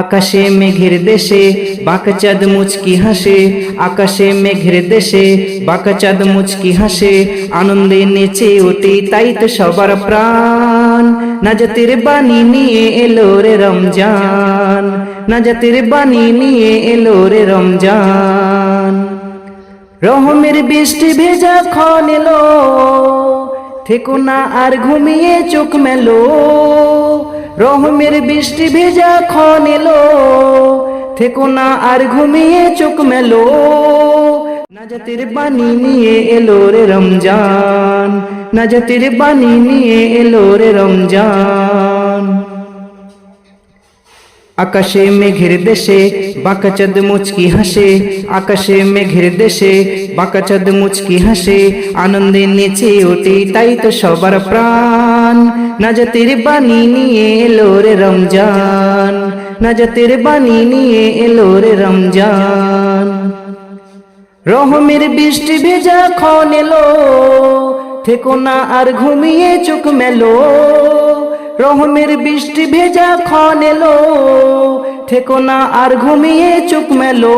আকাশে মেঘের দেশে বাঁকাচাঁদ মুচকি হাসে। আকাশে মেঘের দেশে বাঁকাচাঁদ মুচকি হাসে। আনন্দে নেচে ওঠে, তাই তো সবার প্রাণ। নাজাতের বাণী নিয়ে এলো রে রমজান। নাজাতের বাণী নিয়ে এলো রে রমজান। রহমের বৃষ্টি ভেজা খন এলো। থেকো না আর ঘুমিয়ে চোখ মেলো। রহমের বৃষ্টি ভেজা খন এলো। থেকো না আর ঘুমিয়ে চোখ মেলো। নাজাতের বাণী নিয়ে এলো রে রমজান। নাজাতের বাণী নিয়ে এলো রে রমজান। আকাশে মেঘের দেশে বাঁকাচাঁদ মুচকি হাসে। আকাশে মেঘের দেশে বাঁকাচাঁদ মুচকি হাসে আনন্দে নেচে ওঠে, তাই তো সবার প্রাণ। নাজাতের বাণী নিয়ে এলো রে রমজান, নাজাতের বাণী নিয়ে এলো রে রমজান। রহমের বৃষ্টি ভেজা খন এলো, থেকো না আর ঘুমিয়ে চোখ মেলো। রহমের বৃষ্টি ভেজা খন এলো, থেকো না আর ঘুমিয়ে চোখ মেলো।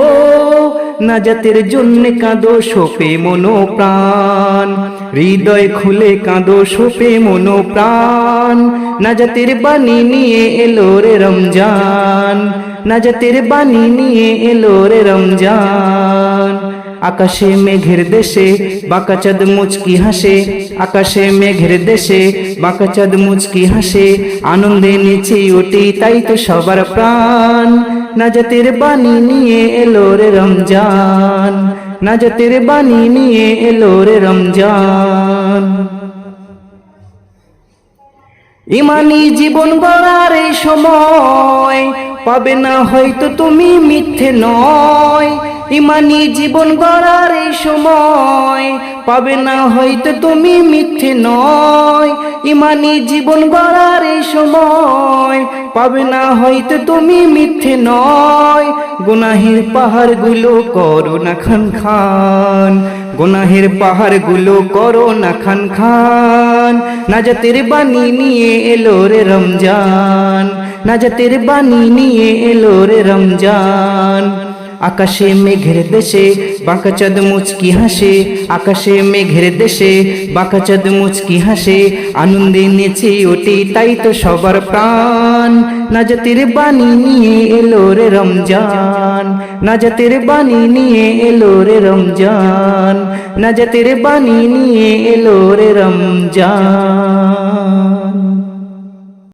নাজাতের জন্য কাঁদো সোপে মনো প্রাণ হৃদয় খুলে কাঁদো সোপে মনো প্রাণ নাজাতের বাণী নিয়ে এলো রে রমজান। নাজাতের বাণী নিয়ে এলো রে রমজান। আকাশে মেঘের দেশে বাঁকাচাঁদ মুচকি হাসে। আকাশে মেঘের দেশে বাঁকাচাঁদ মুচকি হাসে, আনন্দে নেচে ওঠে, তাই তো সবার প্রাণ। নাজাতের বাণী নিয়ে এলো রে রমজান। নাজাতের বাণী নিয়ে এলো রে রমজান। ইমানি জীবন গড়ার এই সময় পাবে না হয়তো তুমি মিথ্যে নয়। ইমানি জীবন গড়ার এই সময় পাবে না হয়তো তুমি মিথ্যে নয়। ইমানি জীবন গড়ার এই সময় পাবে না হয়তো তুমি মিথ্যে নয়। গুনাহের পাহাড়গুলো করো না খান খান। গুনাহের পাহাড়গুলো করো না খান খান। নাজাতের বাণী নিয়ে এলো রে রমজান। নাজাতের বাণী নিয়ে এলো রে রমজান। আকাশে মেঘের দেশে বাঁকাচাঁদ মুচকি হাসে। আকাশে মেঘের দেশে, বাঁকা বাঁকাচাঁদ মুচকি হাসে। আনন্দে নেচে ওঠে, তাই তো সবার প্রাণ। না নাজাতের বাণী নিয়ে এলো রে রমজান। নাজাতের বাণী নিয়ে এলো রে রমজান। না নাজাতের বাণী নিয়ে এলো রে রমজান।